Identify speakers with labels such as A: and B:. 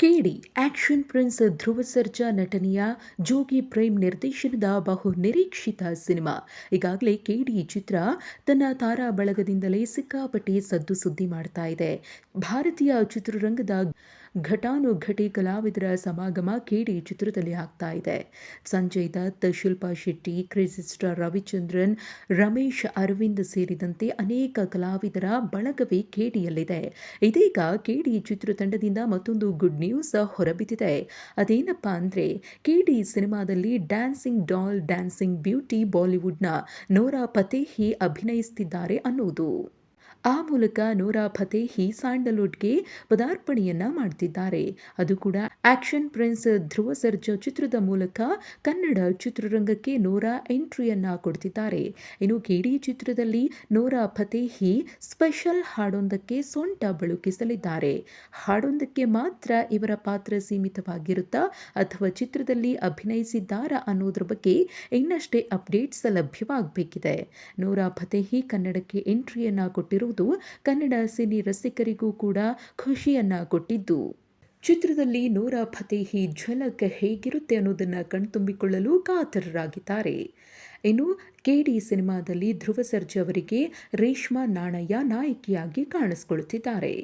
A: ಕೇಡಿ action prince Dhruva Sarja ನಟನೆಯ ಜೋಗಿ ಪ್ರೇಮ್ ನಿರ್ದೇಶನದ ಬಹು ನಿರೀಕ್ಷಿತ ಸಿನಿಮಾ. ಈಗಾಗಲೇ ಕೇಡಿ ಚಿತ್ರ ತನ್ನ ತಾರಾ ಬಳಗದಿಂದಲೇ ಸಿಕ್ಕಾಪಟ್ಟೆ ಸದ್ದು ಸುದ್ದಿ ಮಾಡ್ತಾ ಇದೆ. ಭಾರತೀಯ ಚಿತ್ರರಂಗದ ಘಟಾನುಘಟಿ ಕಲಾವಿದರ ಸಮಾಗಮ ಕೇಡಿ ಚಿತ್ರದಲ್ಲಿ ಆಗ್ತಾ ಇದೆ. ಸಂಜಯ್ ದತ್, ಶಿಲ್ಪಾ ಶೆಟ್ಟಿ ಕ್ರೇಜಿಸ್ಟಾರ್ ರವಿಚಂದ್ರನ್, ರಮೇಶ್ ಅರವಿಂದ್ ಸೇರಿದಂತೆ ಅನೇಕ ಕಲಾವಿದರ ಬಳಗವೇ ಕೇಡಿಯಲ್ಲಿದೆ. ಇದೀಗ ಕೇಡಿ ಚಿತ್ರತಂಡದಿಂದ ಮತ್ತೊಂದು ಗುಡ್ ನ್ಯೂಸ್ ಹೊರಬಿದ್ದಿದೆ. ಅದೇನಪ್ಪ ಅಂದ್ರೆ, ಕೇಡಿ ಸಿನಿಮಾದಲ್ಲಿ ಡ್ಯಾನ್ಸಿಂಗ್ ಡಾಲ್ ಡ್ಯಾನ್ಸಿಂಗ್ ಬ್ಯೂಟಿ ಬಾಲಿವುಡ್ನ ನೋರಾ ಫತೇಹಿ ಅಭಿನಯಿಸುತ್ತಿದ್ದಾರೆ ಅನ್ನೋದು. ಆ ಮೂಲಕ ನೋರಾ ಫತೇಹಿ ಸ್ಯಾಂಡಲ್ವುಡ್ಗೆ ಪದಾರ್ಪಣೆಯನ್ನ ಮಾಡ್ತಿದ್ದಾರೆ. ಅದು ಕೂಡ ಆಕ್ಷನ್ ಪ್ರಿನ್ಸ್ ಧ್ರುವ ಸರ್ಜಾ ಚಿತ್ರದ ಮೂಲಕ ಕನ್ನಡ ಚಿತ್ರರಂಗಕ್ಕೆ ನೋರಾ ಎಂಟ್ರಿಯನ್ನ ಕೊಡ್ತಿದ್ದಾರೆ. ಇನ್ನು ಕೆಡಿ ಚಿತ್ರದಲ್ಲಿ ನೋರಾ ಫತೇಹಿ ಸ್ಪೆಷಲ್ ಹಾಡೊಂದಕ್ಕೆ ಸೊಂಟ ಬಳುಕಿಸಲಿದ್ದಾರೆ. ಹಾಡೊಂದಕ್ಕೆ ಮಾತ್ರ ಇವರ ಪಾತ್ರ ಸೀಮಿತವಾಗಿರುತ್ತಾ, ಅಥವಾ ಚಿತ್ರದಲ್ಲಿ ಅಭಿನಯಿಸಿದ್ದಾರಾ ಅನ್ನೋದ್ರ ಬಗ್ಗೆ ಇನ್ನಷ್ಟೇ ಅಪ್ಡೇಟ್ಸ್ ಲಭ್ಯವಾಗಬೇಕಿದೆ. ನೋರಾ ಫತೇಹಿ ಕನ್ನಡಕ್ಕೆ ಎಂಟ್ರಿಯನ್ನ ಕೊಟ್ಟಿರುವುದು ಕನ್ನಡ ಸಿನಿ ರಸಿಕರಿಗೂ ಕೂಡ ಖುಷಿಯನ್ನ ಕೊಟ್ಟಿದ್ದು. ಚಿತ್ರದಲ್ಲಿ ನೂರಾ ಫತೇಹಿ ಝಲಕ್ ಹೇಗಿರುತ್ತೆ ಅನ್ನೋದನ್ನು ಕಣ್ತುಂಬಿಕೊಳ್ಳಲು ಕಾತರರಾಗಿದ್ದಾರೆ. ಇನ್ನು ಕೆಡಿ ಸಿನಿಮಾದಲ್ಲಿ ಧ್ರುವ ಸರ್ಜಾ ಅವರಿಗೆ ರೇಷ್ಮಾ ನಾಣಯ್ಯ ನಾಯಕಿಯಾಗಿ ಕಾಣಿಸಿಕೊಳ್ಳುತ್ತಿದ್ದಾರೆ